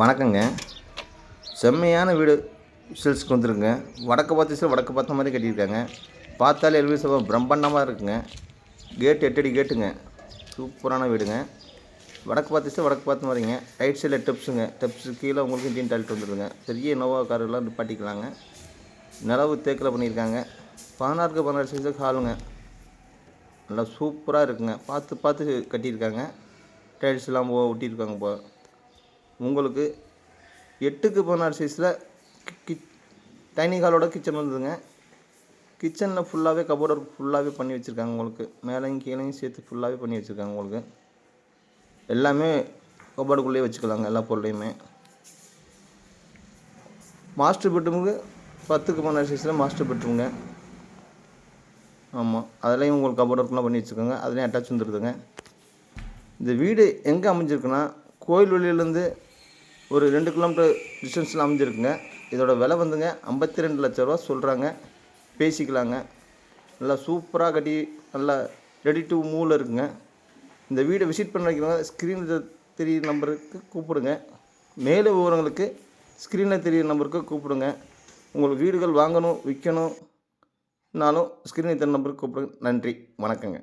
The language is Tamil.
வணக்கங்க. செம்மையான வீடு சேல்ஸுக்கு வந்துருங்க வடக்கு பார்த்து சார் வடக்கு பார்த்த மாதிரி கட்டியிருக்காங்க. பார்த்தாலே எல்வி சபா பிரம்மாண்டமாக இருக்குங்க. கேட் எட்டடி கேட்டுங்க. சூப்பரான வீடுங்க. வடக்கு பார்த்து சார் வடக்கு பார்த்த மாதிரிங்க. ரைட் சைடில் டெப்ஸுங்க. டெப்ஸு கீழே உங்களுக்கு இன்ஜின் டாய்லெட் வந்துருங்க பெரிய நோவா காரெல்லாம் நிப்பாட்டிக்கலாங்க. நிலவு தேக்கில் பண்ணியிருக்காங்க. பதினாறுக்கு பதினாறு சைஸுக்கு ஹாலுங்க நல்லா சூப்பராக இருக்குங்க. பார்த்து பார்த்து கட்டியிருக்காங்க. டைல்ஸ் எல்லாம் போ ஒட்டியிருக்காங்க இப்போ உங்களுக்கு எட்டுக்கு பதினாறு சைஸில் கி டைனிங் ஹாலோட கிச்சன் வந்ததுங்க. கிச்சனில் ஃபுல்லாகவே கபோர்டு ஒர்க் ஃபுல்லாகவே பண்ணி வச்சுருக்காங்க உங்களுக்கு. மேலேயும் கீழேயும் சேர்த்து ஃபுல்லாகவே பண்ணி வச்சுருக்காங்க உங்களுக்கு. எல்லாமே கபோர்டுக்குள்ளேயே வச்சுக்கலாங்க எல்லா பொருளையுமே. மாஸ்டர் பெட்ரூமுக்கு பத்துக்கு பதினாறு சைஸில் மாஸ்டர் பெட்ரூமுங்க ஆமாம் அதெல்லாம் உங்களுக்கு கபோர்டு ஒர்க்லாம் பண்ணி வச்சுக்கோங்க அதுலேயும் அட்டாச் வந்துடுதுங்க இந்த வீடு எங்கே அமைஞ்சிருக்குன்னா கோயில் வெளியிலேருந்து ஒரு ரெண்டு கிலோமீட்டர் டிஸ்டன்ஸில் அமைஞ்சிருக்குங்க. இதோட விலை வந்துங்க ஐம்பத்தி ரெண்டு லட்ச ரூபா சொல்கிறாங்க பேசிக்கலாங்க. நல்லா சூப்பராக கட்டி நல்லா ரெடி டு மூவில் இருக்குங்க. இந்த வீடை விசிட் பண்ண வைக்கிறவங்க ஸ்க்ரீனில் தெரியுற நம்பருக்கு கூப்பிடுங்க. மேலும் விவரங்களுக்கு ஸ்க்ரீனில் தெரியுற நம்பருக்கு கூப்பிடுங்க. உங்களுக்கு வீடுகள் வாங்கணும் விற்கணும்னாலும் ஸ்க்ரீனில் தெரியுற நம்பருக்கு கூப்பிடுங்க. நன்றி வணக்கங்க.